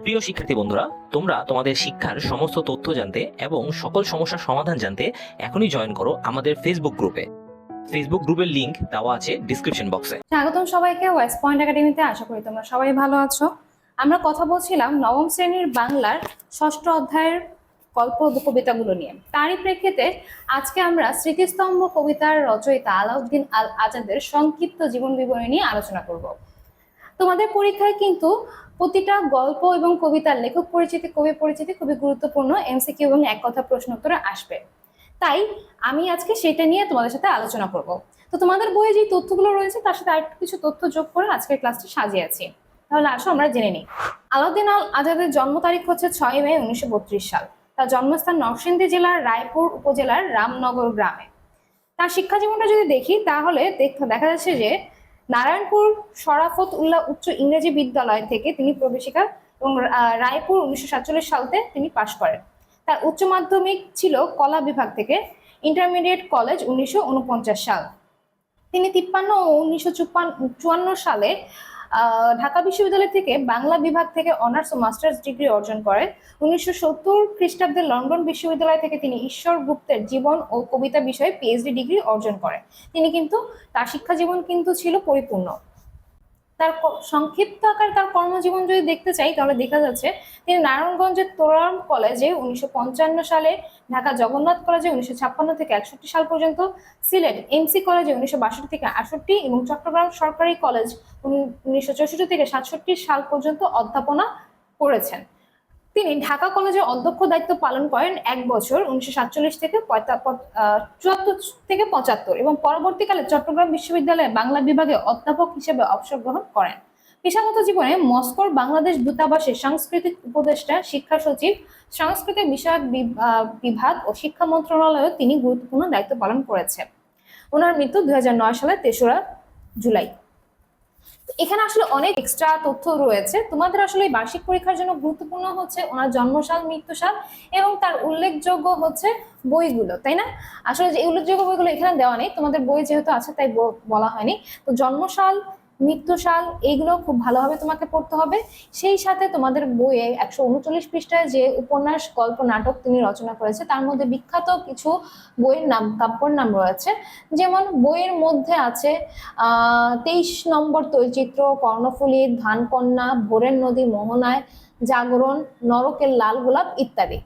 প্রিয় শিক্ষার্থী বন্ধুরা, তোমরা তোমাদের শিক্ষার সমস্ত তথ্য জানতে এবং সকল সমস্যার সমাধান জানতে এখনই জয়েন করো আমাদের ফেসবুক গ্রুপে ফেসবুক গ্রুপের লিংক দেওয়া আছে ডিসক্রিপশন বক্সে স্বাগতম সবাইকে ওয়েস্ট পয়েন্ট একাডেমিতে আশা করি তোমরা সবাই ভালো আছো। আমরা কথা বলছিলাম নবম শ্রেণির বাংলার ষষ্ঠ অধ্যায়ের গল্প কবিতাগুলো নিয়ে। তারই প্রেক্ষিতে আজকে আমরা স্মৃতিস্তম্ভ কবিতার রচয়িতা আলাউদ্দিন আল আজাদের সংক্ষিপ্ত জীবন বিবরণী নিয়ে আলোচনা করব। তোমাদের পরীক্ষায় কিন্তু প্রতিটা গল্প এবং কবিতার লেখক পরিচিতি, কবি পরিচিতি খুবই গুরুত্বপূর্ণ এমসিকিউ এবং এক কথা প্রশ্ন উত্তরে আসবে। তাই আমি আজকে সেটা নিয়ে তোমাদের সাথে আলোচনা করব। তো তোমাদের বইয়ে যে তথ্যগুলো রয়েছে, তার সাথে আরেকটু কিছু তথ্য যোগ করে আজকের ক্লাসটি সাজিয়েছি তাহলে আসো আমরা জেনে নিই। আলাউদ্দিন আল আজাদের জন্ম তারিখ হচ্ছে ছয় মে উনিশশো বত্রিশ সাল। তার জন্মস্থান নরসিংদী জেলার রায়পুর উপজেলার রামনগর গ্রামে। তার শিক্ষা জীবনটা যদি দেখি, তাহলে দেখা যাচ্ছে যে নারায়ণপুর শরাফত উল্লাহ উচ্চ ইংরেজি বিদ্যালয় থেকে তিনি প্রবেশিকা এবং রায়পুর উনিশশো সাতচল্লিশ সালতে তিনি পাশ করেন। তার উচ্চ মাধ্যমিক ছিল কলা বিভাগ থেকে ইন্টারমিডিয়েট কলেজ উনিশশো ঊনপঞ্চাশ সাল। তিনি তিপ্পান্ন ও উনিশশো চুয়ান্ন সালে ঢাকা বিশ্ববিদ্যালয় থেকে বাংলা বিভাগ থেকে অনার্স ও মাস্টার্স ডিগ্রি অর্জন করেন। উনিশশো সত্তর খ্রিস্টাব্দে লন্ডন বিশ্ববিদ্যালয় থেকে তিনি ঈশ্বর গুপ্তের জীবন ও কবিতা বিষয়ে পিএইচডি ডিগ্রি অর্জন করেন। তিনি কিন্তু, তার শিক্ষা জীবন কিন্তু ছিল পরিপূর্ণ। তার সংক্ষিপ্ত আকার তার কর্মজীবন যদি দেখতে চাই, তাহলে দেখা যাচ্ছে তিনি নারায়ণগঞ্জের তোরাম কলেজে উনিশশো পঞ্চান্ন সালে, ঢাকা জগন্নাথ কলেজে উনিশশো ছাপ্পান্ন থেকে একষট্টি সাল পর্যন্ত, সিলেট এমসি কলেজে উনিশশো বাষট্টি থেকে আটষট্টি এবং চট্টগ্রাম সরকারি কলেজ উনিশশো চৌষট্টি থেকে সাতষট্টি সাল পর্যন্ত অধ্যাপনা করেছেন। তিনি ঢাকা কলেজের অধ্যক্ষ দায়িত্ব পালন করেন এক বছর, উনিশশো সাতচল্লিশ থেকে চুয়াত্তর থেকে পঁচাত্তর এবং পরবর্তীকালে চট্টগ্রাম বিশ্ববিদ্যালয়ে বাংলা বিভাগে অধ্যাপক হিসেবে অবসর গ্রহণ করেন। পেশাগত জীবনে মস্কোর বাংলাদেশ দূতাবাসের সাংস্কৃতিক উপদেষ্টা, শিক্ষা সচিব, সাংস্কৃতিক বিষয়ক বিভাগ ও শিক্ষা মন্ত্রণালয়েও তিনি গুরুত্বপূর্ণ দায়িত্ব পালন করেছেন। ওনার মৃত্যু দুই সালের তেসরা জুলাই। এখানে আসলে অনেক এক্সট্রা তথ্য রয়েছে। তোমাদের আসলে এই বার্ষিক পরীক্ষার জন্য গুরুত্বপূর্ণ হচ্ছে ওনার জন্মসাল, মৃত্যুসাল এবং তার উল্লেখযোগ্য হচ্ছে বইগুলো, তাই না? আসলে যে উল্লেখযোগ্য বইগুলো এখানে দেওয়া নেই, তোমাদের বই যেহেতু আছে তাই বলা হয়নি। তো জন্মসাল মৃত্যুসাল এইগুলো খুব ভালোভাবে তোমাকে পড়তে হবে। সেই সাথে তোমাদের বইয়ে একশো উনচল্লিশ পৃষ্ঠায় যে উপন্যাস, গল্প, নাটক তিনি রচনা করেছে, তার মধ্যে বিখ্যাত কিছু বইয়ের নাম, কাব্যর নাম রয়েছে। যেমন বইয়ের মধ্যে আছে তেইশ নম্বর তৈচিত্র কর্ণফুলী ধানকন্যা, ভোরের নদী মোহনায়, জাগরণ, নরকের লাল গোলাপ ইত্যাদি।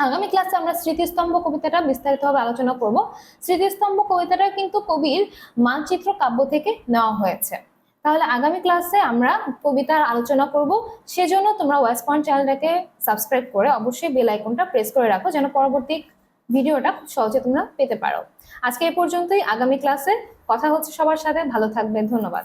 আগামী ক্লাসে আমরা স্মৃতিস্তম্ভ কবিতাটা বিস্তারিতভাবে আলোচনা করব। স্মৃতিস্তম্ভ কবিতাটা কিন্তু কবির মানচিত্র কাব্য থেকে নেওয়া হয়েছে। তাহলে আগামী ক্লাসে আমরা কবিতার আলোচনা করব। সেজন্য তোমরা ওয়েস্ট পয়েন্ট চ্যানেলটাকে সাবস্ক্রাইব করে অবশ্যই বেল আইকনটা প্রেস করে রাখো যেন পরবর্তী ভিডিওটা খুব সহজে তোমরা পেতে পারো। আজকে এই পর্যন্তই। আগামী ক্লাসে কথা হচ্ছে সবার সাথে। ভালো থাকবে। ধন্যবাদ।